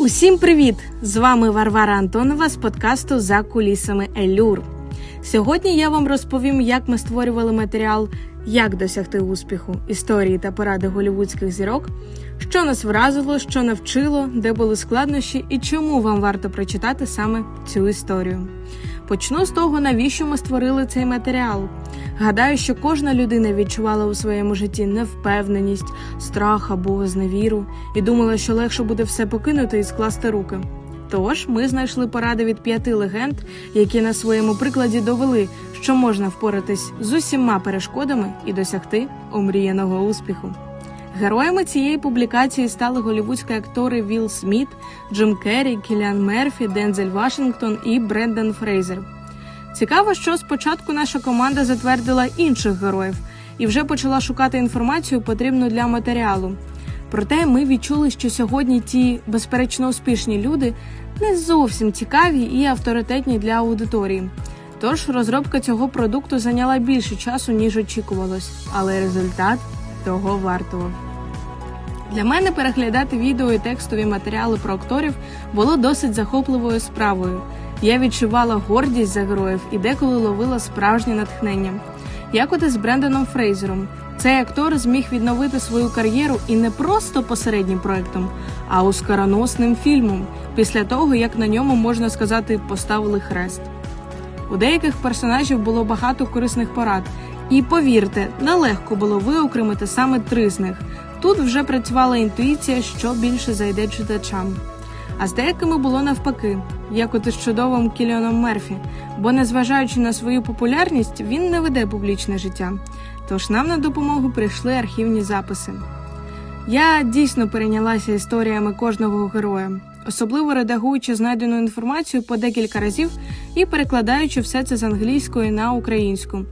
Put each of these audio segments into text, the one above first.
Усім привіт! З вами Варвара Антонова з подкасту За кулісами Елюр. Сьогодні я вам розповім, як ми створювали матеріал, як досягти успіху, історії та поради голівудських зірок, що нас вразило, що навчило, де були складнощі і чому вам варто прочитати саме цю історію. Почну з того, навіщо ми створили цей матеріал. Гадаю, що кожна людина відчувала у своєму житті невпевненість, страх або зневіру і думала, що легше буде все покинути і скласти руки. Тож ми знайшли поради від п'яти легенд, які на своєму прикладі довели, що можна впоратись з усіма перешкодами і досягти омріяного успіху. Героями цієї публікації стали голівудські актори Вілл Сміт, Джим Керрі, Кіліан Мерфі, Дензель Вашингтон і Брендан Фрейзер. Цікаво, що спочатку наша команда затвердила інших героїв і вже почала шукати інформацію, потрібну для матеріалу. Проте ми відчули, що сьогодні ті безперечно успішні люди не зовсім цікаві і авторитетні для аудиторії. Тож розробка цього продукту зайняла більше часу, ніж очікувалось, але результат того вартував. Для мене переглядати відео і текстові матеріали про акторів було досить захопливою справою. Я відчувала гордість за героїв і деколи ловила справжнє натхнення. Як от із Бренданом Фрейзером, цей актор зміг відновити свою кар'єру і не просто посереднім проектом, а оскароносним фільмом, після того як на ньому можна сказати поставили хрест. У деяких персонажів було багато корисних порад, і повірте, нелегко було виокремити саме три з них. Тут вже працювала інтуїція, що більше зайде читачам. А з деякими було навпаки, як от із чудовим Кіліоном Мерфі, бо, незважаючи на свою популярність, він не веде публічне життя. Тож нам на допомогу прийшли архівні записи. Я дійсно перейнялася історіями кожного героя, особливо редагуючи знайдену інформацію по декілька разів і перекладаючи все це з англійської на українську.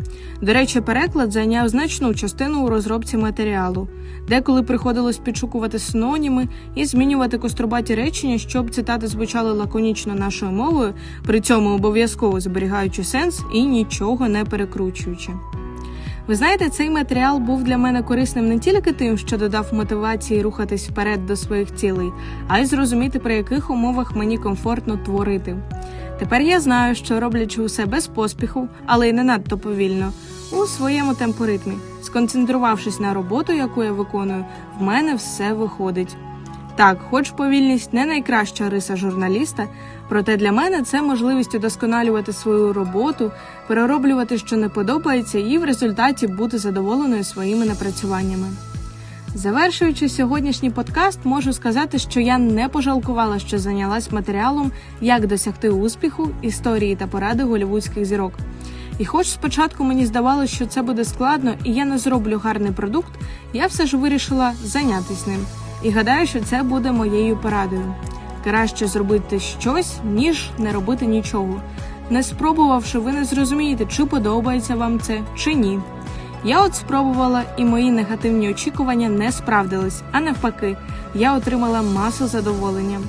До речі, переклад зайняв значну частину у розробці матеріалу. Деколи приходилось підшукувати синоніми і змінювати кострубаті речення, щоб цитати звучали лаконічно нашою мовою, при цьому обов'язково зберігаючи сенс і нічого не перекручуючи. Ви знаєте, цей матеріал був для мене корисним не тільки тим, що додав мотивації рухатись вперед до своїх цілей, а й зрозуміти, при яких умовах мені комфортно творити. Тепер я знаю, що роблячи усе без поспіху, але й не надто повільно, у своєму темпоритмі, сконцентрувавшись на роботу, яку я виконую, в мене все виходить. Так, хоч повільність не найкраща риса журналіста, проте для мене це можливість удосконалювати свою роботу, перероблювати, що не подобається, і в результаті бути задоволеною своїми напрацюваннями. Завершуючи сьогоднішній подкаст, можу сказати, що я не пожалкувала, що зайнялась матеріалом, як досягти успіху, історії та поради голівудських зірок. І хоч спочатку мені здавалося, що це буде складно і я не зроблю гарний продукт, я все ж вирішила зайнятися ним. І гадаю, що це буде моєю порадою. Краще зробити щось, ніж не робити нічого. Не спробувавши, ви не зрозумієте, чи подобається вам це, чи ні. Я от спробувала, і мої негативні очікування не справдились, а навпаки, я отримала масу задоволення.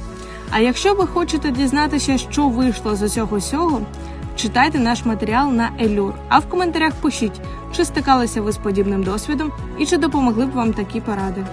А якщо ви хочете дізнатися, що вийшло з усього сього, читайте наш матеріал на Елюр, а в коментарях пишіть, чи стикалися ви з подібним досвідом і чи допомогли б вам такі поради.